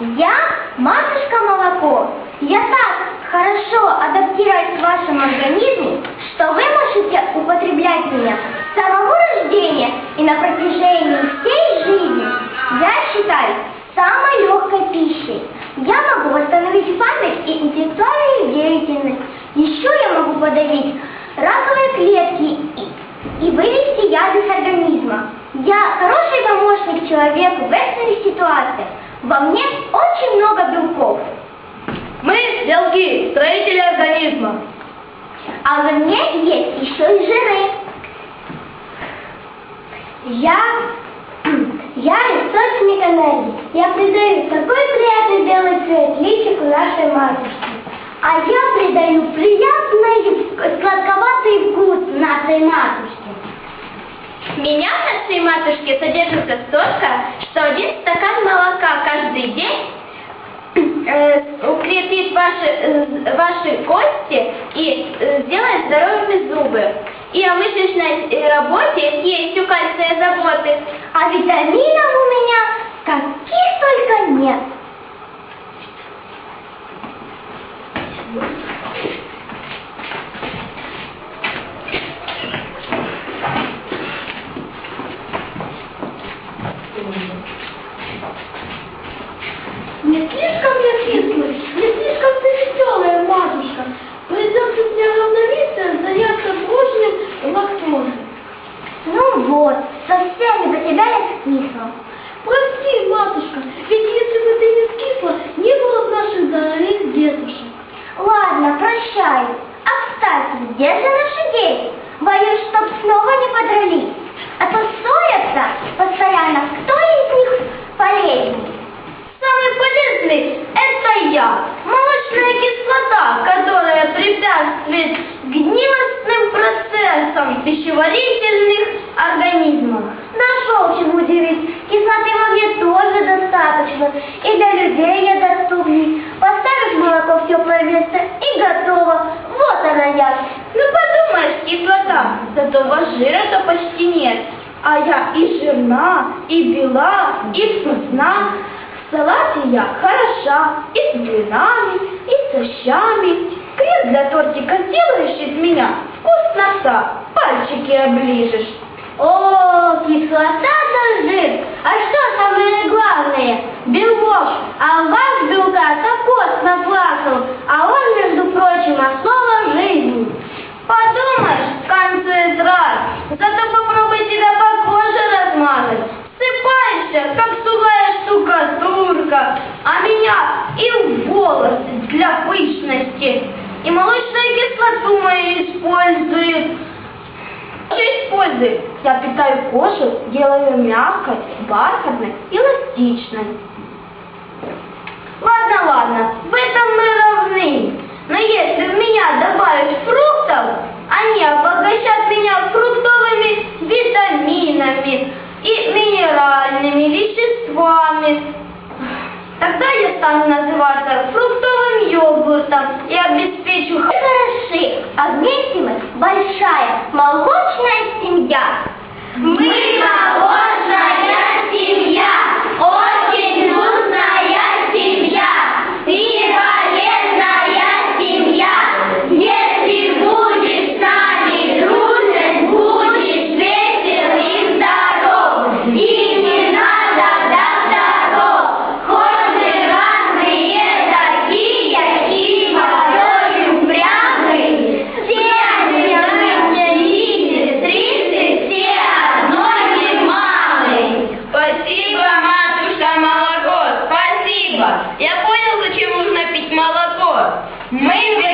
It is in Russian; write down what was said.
я матушка молоко. Я так хорошо адаптируюсь к вашему организму, что вы можете употреблять меня с самого рождения и на протяжении всей жизни. Я считаю самой легкой пищей. Я могу восстановить память и интеллектуальную деятельность. Еще я могу подавить раковые клетки и вывести яд из организма. Человеку в экстренных ситуациях. Во мне очень много белков. Мы белки, строители организма. А во мне есть еще и жиры. Я, я источник энергии. Я придаю такой приятный белый цвет личику нашей матушки. А я придаю приятный сладковатый вкус нашей матушки. Меня в нашей матушке содержится столько, что один стакан молока каждый день э, укрепит ваши, э, ваши кости и э, сделает здоровыми зубы. И о мышечной работе есть у кальция заботы. А витаминов у меня каких только нет. Не слишком я кислый, не слишком ты веселая, матушка. Придется для равновесия заняться божьим лактозой. Ну вот, совсем тебя я скисла. Прости, матушка, ведь если бы ты не скисла, не было бы наших дорогих дедушек. Ладно, прощай. А кстати, где же наши дети? Боюсь, чтоб снова не подрались. А то ссорятся постоянно, кто из них полезней. Пищеварительных организмов. Нашел чему удивить. Кислоты во мне тоже достаточно. И для людей я доступней. Поставишь молоко в теплое место и готово. Вот она я. Ну подумаешь, кислота, зато вас жира-то почти нет. А я и жирна, и бела, и вкусна. В салате я хороша, и с блинами, и с овощами. Крем для тортика сделаешь из меня, вкуснота, пальчики оближешь. О, кислота-то жир. А что самое главное? Белок. А у вас белка-то кот наплакал. А он, между прочим, основа жизни. Подумаешь, концентрат, зато попробуй тебя по коже размазать. Сыпаешься, как сухая штукатурка, а меня и в волосы для пышности. И молочную кислоту мою использует. Что использует? Я питаю кожу, делаю мягкой, бархатной, эластичной. Ладно, ладно, в этом мы равны. Но если в меня добавить фруктов, они обогащат меня фруктовыми витаминами и минеральными веществами. Тогда я стану называться фруктовым йогуртом и обеспечу а вместе мы большая молочная семья. Мы молочная Maybe.